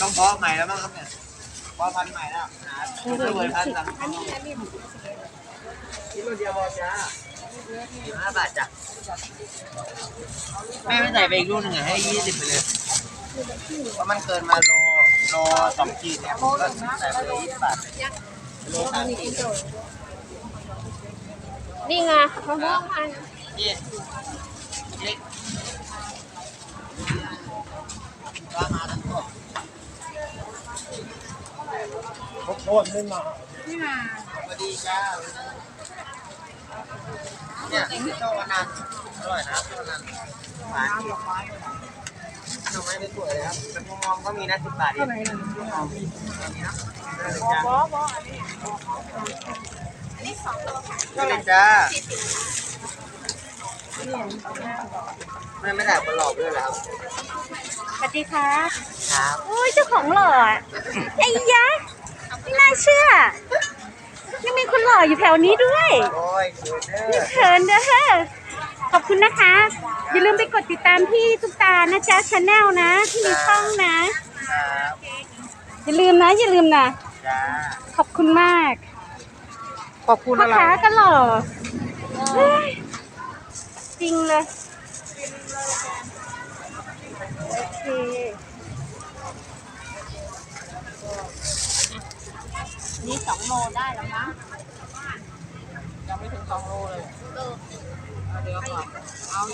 ต้องเพาะใหม่แล้วมั้งครับเนี่ยเพาะพันธุ์ใหม่แล้ว หาไม่เวอร์พันธุ์สั่งอันนี้อันนี้คิดว่าเดียวพอจ้าห้าบาทจ้ะแม่ไม่ใส่ไปอีกลูกหนึ่งอะให้ยี่สิบไปเลย เพราะมันเกินมาโลโลสองขีดเนี่ยผมก็ใส่ไปเลยยี่สิบบาทโลสามขีดนี่ไงมะม่วงพันธุ์ยี่ เล็กว่ามาทั้งตัวข้าวโพดไม่มานี่มาสวัสดีจ้าเนี่ยโชว์วันนั้นอร่อยนะโชว์วันนั้นหวานดอกไม้ดอกไม้ไม่สวยเลยครับเป็นมองก็มีนะสิบบาทเองมองมีนะได้เลยจ้าบอบออันนี้ได้เลยจ้า ไม่ไม่ได้คนหลอกด้วยแล้วสวัสดีครับครับ โอ้ยเจ้าของหล่ออะไอ้ยะไม่น่าเชื่อ ยังมีคนหล่ออยู่แถวนี้ด้วยโอ้ยเดี๋ยวเด้อ เขินเด้อขอบคุณนะคะ อย่าลืมไปกดติดตามพี่ตุ๊กตานะจ๊ะชาแนลนะที่มีช่องนะ ครับอย่าลืมนะ อย่าลืมนะ จ้าขอบคุณมากขอบคุณพ่ออะไร ค้าก็หล่อเฮ้ยจ ริงเลยโอเคนี่สองโลได้แล้วมั้งยังไม่ถึงสองโลเลยเดี๋ยวก่อน